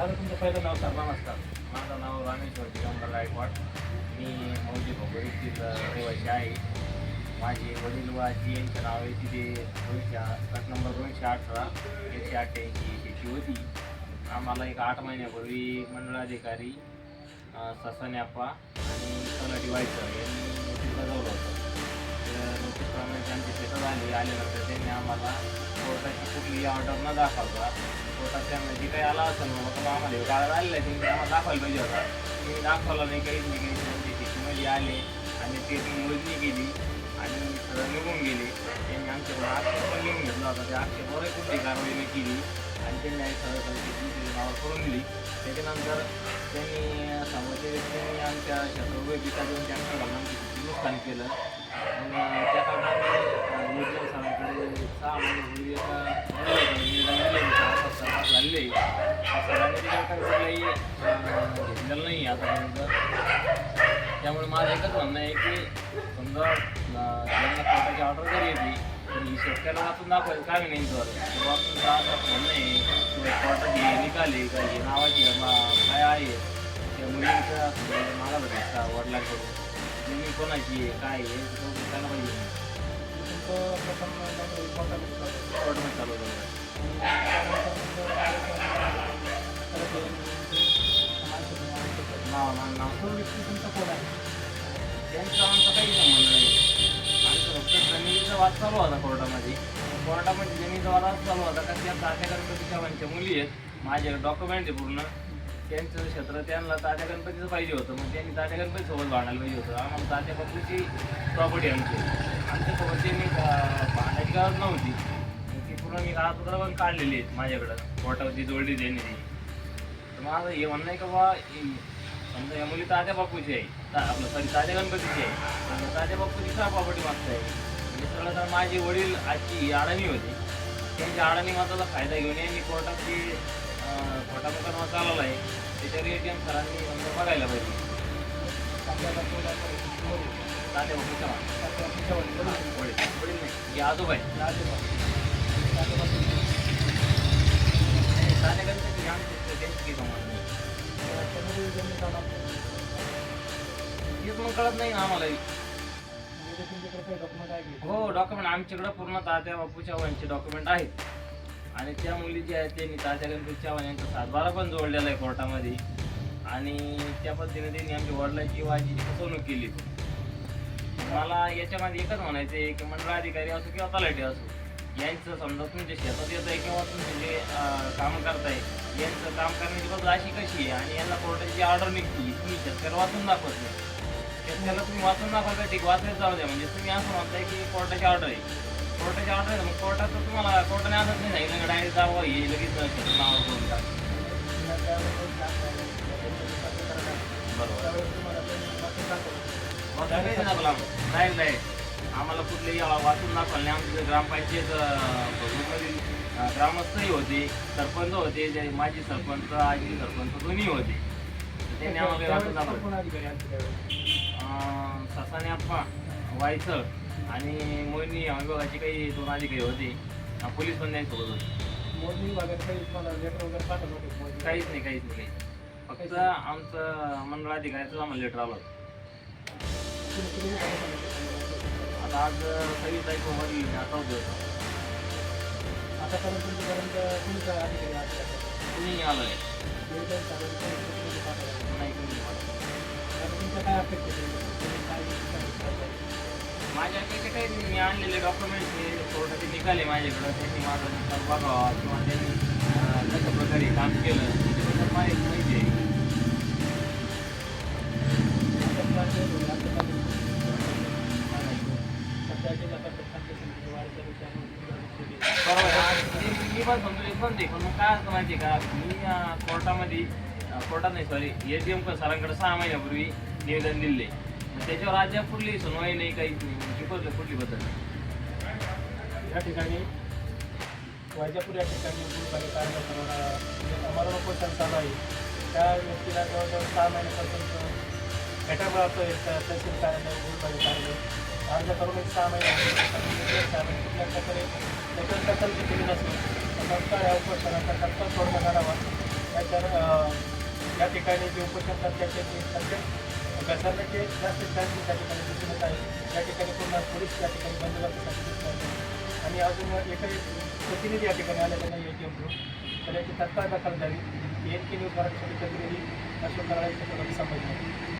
दादा तुमचं पहिलं नाव सांगा नमस्कार. माझं नाव रामेश्वर दिगंबर गायकवाड. मी मौजी भोगरीतील रहिवासी आहे. माझे वडील व आजी यांचं नाव आहे तिथे दोनशे गट नंबर दोनशे अठरा एकशे अठ्ठ्याऐंशी शेती होती आम्हाला एक आठ महिन्यापूर्वी मंडळाधिकारी अं, ससान्याप्पा आणि सनडी व्हायचं यांनी तिथं बजावलं होतं. नोटीसप्रमाणे त्यांची शेतं झाली आल्यानंतर त्यांनी आम्हाला कोर्टाची कुठली ऑर्डर न दाखवता कोर्टात त्यांना जे काही आला असेल मग तो आम्हाला हे कागद आलेला आहे त्यांनी आम्हाला दाखवायला पाहिजे होता मी दाखवला नाही काहीच नाही काही त्यांची ते शेतीमध्ये आले आणि ते ती मोजणी केली आणि सगळं निघून गेले त्यांनी आमच्याकडून आक्षेप पण लिहून घेतला होता त्या आक्षेपावर कुठली कारवाई नाही केली आणि त्यांनी आई सगळं सगळं शेती करून दिली त्याच्यानंतर त्यांनी समोरच्या व्यक्तींनी आमच्या शत्रुभय पिता देऊन त्यांना घालून स्थान केलं. आणि त्या कारणाने निर्णय सरांकडे सहा महिन्यापूर्वी एका झालेले सरांनी कुठलाही घेतलेलं नाही आतापर्यंत. त्यामुळे माझं एकच म्हणणं आहे की समजा अं, कोर्टाची ऑर्डर जरी येते तर ही शेतकऱ्याला वाचून दाखवायचं काय नाही तर. किंवा तुमचं असं म्हणणं आहे किंवा कोर्टाची हे निकाले काही नावाची काय आहे. त्या मुलींचं म्हणजे मला भेटायचं वडिलांकडून. जमीन कोणाची आहे काय आहे हे सगळं पाहिजे तुमचं प्रथम चालू होतं नाव नाव नाव. तुमचा फोन आहे त्यांचा आमचा काही संबंध नाही. आमचं फक्त जमिनीचा वाद चालू होता कोर्टामध्ये. कोर्टामध्ये जमिनीचा वाद चालू होता का त्या तात्या गणपती चव्हाणच्या मुली आहेत. माझे डॉक्युमेंट आहे पूर्ण. त्यांचं क्षेत्र त्यांना तात्या गणपतीचं पाहिजे होतं. मग त्यांनी तात्या गणपती सोबत भांडायला पाहिजे होतं. आम्हाला तात्या बापूची प्रॉपर्टी आमची. आमच्यासोबत त्यांनी अं, भांडायची गरज नव्हती. ती पूर्ण मी कागदपत्र पण काढलेली आहेत माझ्याकडं. पोटावरती जोडली त्यांनी ती तर माझं हे म्हणणं आहे का बा समजा या मुली तात्या बापूची आहे. ता- आपलं सॉरी तात्या गणपतीची आहे. आणि तात्या बापूची का प्रॉपर्टी मागताय? म्हणजे सगळं तर माझे वडील आजची अडाणी होती. त्यांच्या अडाणी माताचा फायदा घेऊन यांनी कोर्टाची ती कोर्टा मुकदमा चालवला आहे त्याच्यावर ए टी एम सरांनी समजा बघायला पाहिजे. आपल्याला फोन वडील वडील नाही हे आजोबा आहे तात्या गणपती आमची त्यांची काही मग कळत नाही ना आम्हाला हो डॉक्युमेंट आमच्याकडे पूर्ण तात्या बापूच्या चव्हाणचे डॉक्युमेंट आहेत. आणि त्या मुली जी आहेत त्यांनी तात्या गणपती चव्हाण यांचा सातबारा पण जोडलेला आहे कोर्टामध्ये. आणि त्या पद्धतीने त्यांनी आमच्या वडिलांची वाजीची फसवणूक केली. मला याच्यामध्ये एकच म्हणायचं आहे की मंडळाधिकारी असो किंवा तलाठी असो यांचं समजा तुमच्या शेतात येत आहे किंवा तुम्ही जे काम कामं करताय यांचं काम करण्याची पद्धत अशी कशी आहे आणि यांना कोर्टाची ऑर्डर निघते तुम्ही शेतकऱ्याला वाचून दाखवत नाही शेतकऱ्याला तुम्ही वाचून दाखवता ठीक वाचायला जाऊ द्या. म्हणजे तुम्ही असं म्हणताय की कोर्टाची ऑर्डर आहे. कोर्टाची ऑर्डर आहे मग कोर्टात तर तुम्हाला कोर्टाने नाही सांगितलं डायरेक्ट जावं हे लगेच नावावर करून टाक बरोबर. मग नाही आम्हाला कुठलेही वाचून दाखवलं नाही. आमचं ग्रामपंचायत ग्रामस्थही होते सरपंच होते जे माजी सरपंच आजी सरपंच दोन्ही होते. त्यांनी आम्हाला वाचून दाखवलं. ससाने आप्पा वायचळ. आणि मोहिनी विभागाचे काही दोन अधिकारी होते. पोलीस पण त्यांच्यासोबत होते. काहीच नाही काहीच नाही फक्त आमचं मंडळ अधिकाऱ्याचं आम्हाला लेटर आलं होतं. आता आज सव्वीस तारीखमध्ये आता होतं आतापर्यंत तुमच्यापर्यंत तुमचा अधिकारी कुणी आलं नाही. नाही? कुणी नाही. तुमच्या काय अपेक्षा काय- माझ्या काही काही मी आणलेले डॉक्युमेंट्स हे कोर्टाचे निकाले माझ्याकडं. त्यांनी माझा निकाल बघावा किंवा त्यांनी कशा प्रकारे काम केलं. त्याच्याबद्दल माहिती माहिती आहे. आता बरोबर. आहे. मी- पण समजू येत नव्हते पण मग काय असतं माहिती का? मी कोर्टामध्ये अं, कोर्टात नाही सॉरी ए टी एम सरांकडे सहा महिन्यापूर्वी निवेदन दिले त्याच्यावर आज कुठली सुनवाई नाही काहीच नाही. मग शिकवलं कुठली बदल. या ठिकाणी वैजापूर या ठिकाणी गुरुबाई कार्यक्रमाला म्हणजे समारोह पोषण चालू आहे. त्या व्यक्तीला जवळजवळ सहा महिन्यापासून भेटायला एक तहसील कार्यालय गुरुपालिका कार्यालय अर्ज करून एक सहा महिने झाले. कुठल्या प्रकारे त्याच्यावर दखल घेतली नसून संस्कार या उपोषणाचा तात्काळ सोडण्यात काढावा त्याच्या या ठिकाणी जे उपोषण करतात त्याचे सध्या जास्त चान्सेस त्या ठिकाणी दिसून आहे. या ठिकाणी पूर्ण पोलीस त्या ठिकाणी बंदोबस्तासाठी दिसून आहे. आणि अजून एकही प्रतिनिधी या ठिकाणी आलेला नाही ए टी एम तर याची तत्काळ दखल द्यावी एन के न्यूज मराठीसाठी प्रतिनिधी अशोक नारायण छत्रपती